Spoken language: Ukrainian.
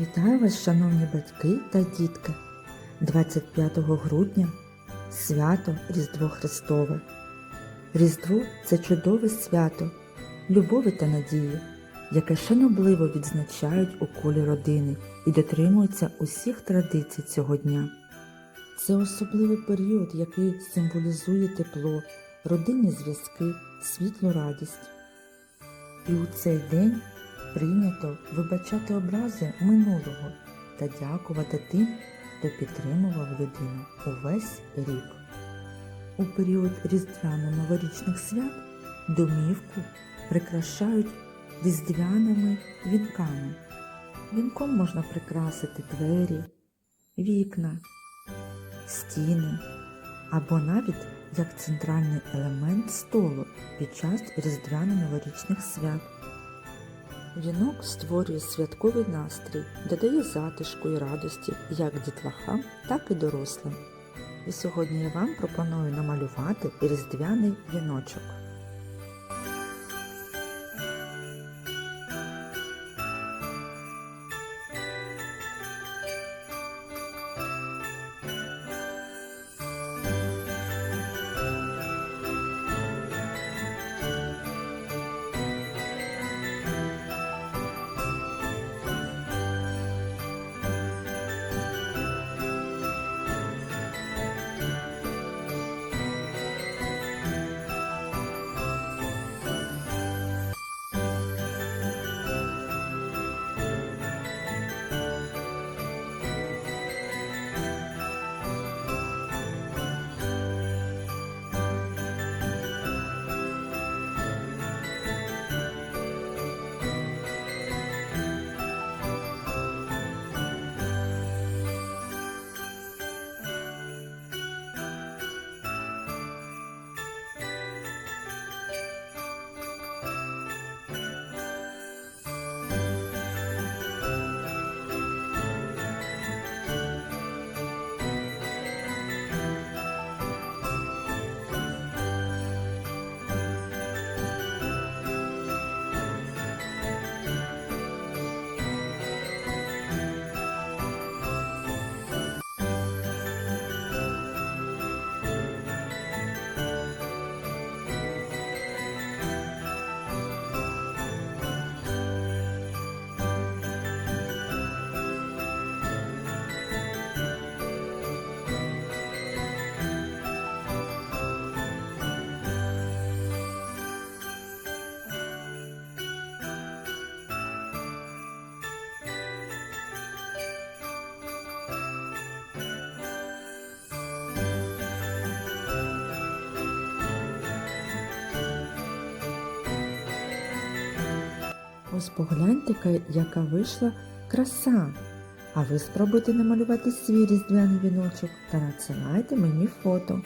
Вітаю вас, шановні батьки та дітки. 25 грудня свято Різдво Христове. Різдво це чудове свято, любові та надії, яке шанобливо відзначають у колі родини і дотримуються усіх традицій цього дня. Це особливий період, який символізує тепло, родинні зв'язки, світлу радість. І у цей день прийнято вибачати образи минулого та дякувати тим, хто підтримував людину увесь рік. У період різдвяно-новорічних свят домівку прикрашають різдвяними вінками. Вінком можна прикрасити двері, вікна, стіни або навіть як центральний елемент столу під час різдвяно-новорічних свят. Вінок створює святковий настрій, додає затишку і радості як дітлахам, так і дорослим. І сьогодні я вам пропоную намалювати різдвяний віночок. Ось погляньте, ка- яка вийшла краса. А ви спробуйте намалювати свій різдвяний віночок та надсилайте мені фото.